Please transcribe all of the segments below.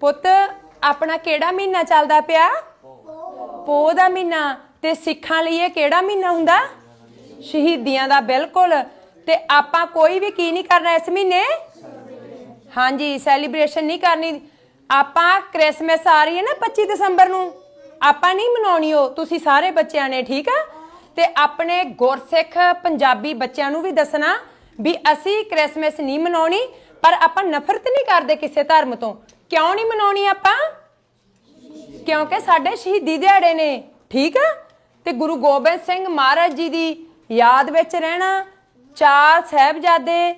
ਪੁੱਤ, ਆਪਣਾ ਕਿਹੜਾ ਮਹੀਨਾ ਚੱਲਦਾ ਪਿਆ? ਪੋਹ ਦਾ ਮਹੀਨਾ। ਤੇ ਸਿੱਖਾਂ ਲਈ ਇਹ ਕਿਹੜਾ ਮਹੀਨਾ ਹੁੰਦਾ? ਸ਼ਹੀਦੀਆਂ ਦਾ, ਬਿਲਕੁਲ। ਤੇ ਆਪਾਂ ਕੋਈ ਵੀ ਕੀ ਨਹੀਂ ਕਰਨਾ ਇਸ ਮਹੀਨੇ? ਹਾਂਜੀ ਸੈਲੀਬ੍ਰੇਸ਼ਨ ਨਹੀਂ ਕਰਨੀ। ਆਪਾਂ ਕ੍ਰਿਸਮਸ ਆ ਰਹੀ ਹੈ ਨਾ 25 ਦਸੰਬਰ ਨੂੰ। ਆਪਾਂ ਨਹੀਂ ਮਨਾਉਣੀ ਉਹ। ਤੁਸੀਂ ਸਾਰੇ ਬੱਚਿਆਂ ਨੇ, ਠੀਕ ਆ? ਤੇ ਆਪਣੇ ਗੁਰਸਿੱਖ ਪੰਜਾਬੀ ਬੱਚਿਆਂ ਨੂੰ ਵੀ ਦੱਸਣਾ ਵੀ ਅਸੀਂ ਕ੍ਰਿਸਮਸ ਨਹੀਂ ਮਨਾਉਣੀ, ਪਰ ਆਪਾਂ ਨਫ਼ਰਤ ਨਹੀਂ ਕਰਦੇ ਕਿਸੇ ਧਰਮ ਤੋਂ। ਕਿਉਂ ਨਹੀਂ ਮਨਾਉਣੀ ਆਪਾਂ? ਕਿਉਂਕਿ ਸਾਡੇ ਸ਼ਹੀਦੀ ਦਿਹਾੜੇ ਨੇ, ਠੀਕ ਆ? ਤੇ ਗੁਰੂ ਗੋਬਿੰਦ ਸਿੰਘ ਮਹਾਰਾਜ ਜੀ ਦੀ ਯਾਦ ਵਿੱਚ ਰਹਿਣਾ, ਚਾਰ ਸਾਹਿਬਜ਼ਾਦੇ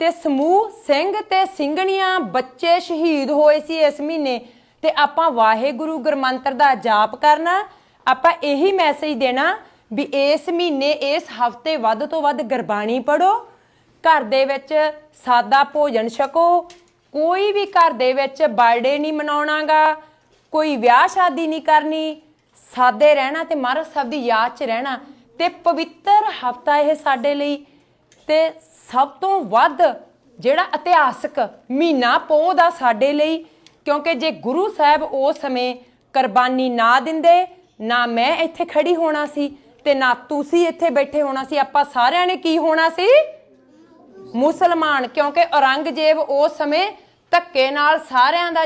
ਤੇ ਸਮੂਹ ਸਿੰਘ ਤੇ ਸਿੰਘਣੀਆਂ ਬੱਚੇ ਸ਼ਹੀਦ ਹੋਏ ਸੀ ਇਸ ਮਹੀਨੇ, ਤੇ ਆਪਾਂ ਵਾਹਿਗੁਰੂ ਗੁਰਮੰਤਰ ਦਾ ਜਾਪ ਕਰਨਾ, ਆਪਾਂ ਇਹੀ ਮੈਸੇਜ ਦੇਣਾ ਵੀ ਇਸ ਮਹੀਨੇ, ਇਸ ਹਫ਼ਤੇ ਵੱਧ ਤੋਂ ਵੱਧ ਗੁਰਬਾਣੀ ਪੜੋ ਘਰ ਦੇ ਵਿੱਚ ਸਾਦਾ ਭੋਜਨ ਛਕੋ ਕੋਈ ਵੀ ਘਰ ਦੇ ਵਿੱਚ ਬਰਥਡੇ ਨਹੀਂ ਮਨਾਉਣਾਗਾ, ਕੋਈ ਵਿਆਹ ਸ਼ਾਦੀ ਨਹੀਂ ਕਰਨੀ, ਸਾਦੇ ਰਹਿਣਾ ਤੇ ਮਹਾਰਾਜ ਸਾਹਿਬ ਦੀ ਯਾਦ 'ਚ ਰਹਿਣਾ ਤੇ ਪਵਿੱਤਰ ਹਫਤਾ ਇਹ ਸਾਡੇ ਲਈ ਤੇ ਸਭ ਤੋਂ ਵੱਧ ਜਿਹੜਾ ਇਤਿਹਾਸਕ ਮਹੀਨਾ ਪੋਹ ਦਾ ਸਾਡੇ ਲਈ, ਕਿਉਂਕਿ ਜੇ ਗੁਰੂ ਸਾਹਿਬ ਉਸ ਸਮੇਂ ਕੁਰਬਾਨੀ ਨਾ ਦਿੰਦੇ, ਨਾ ਮੈਂ ਇੱਥੇ ਖੜੀ ਹੋਣਾ ਸੀ ਤੇ ਨਾ ਤੁਸੀਂ ਇੱਥੇ ਬੈਠੇ ਹੋਣਾ ਸੀ, ਆਪਾਂ ਸਾਰਿਆਂ ਨੇ ਕੀ ਹੋਣਾ ਸੀ? ਮੁਸਲਮਾਨ ਕਿਉਂਕਿ ਔਰੰਗਜ਼ੇਬ ਉਸ ਸਮੇਂ ਧੱਕੇ ਨਾਲ ਸਾਰਿਆਂ ਦਾ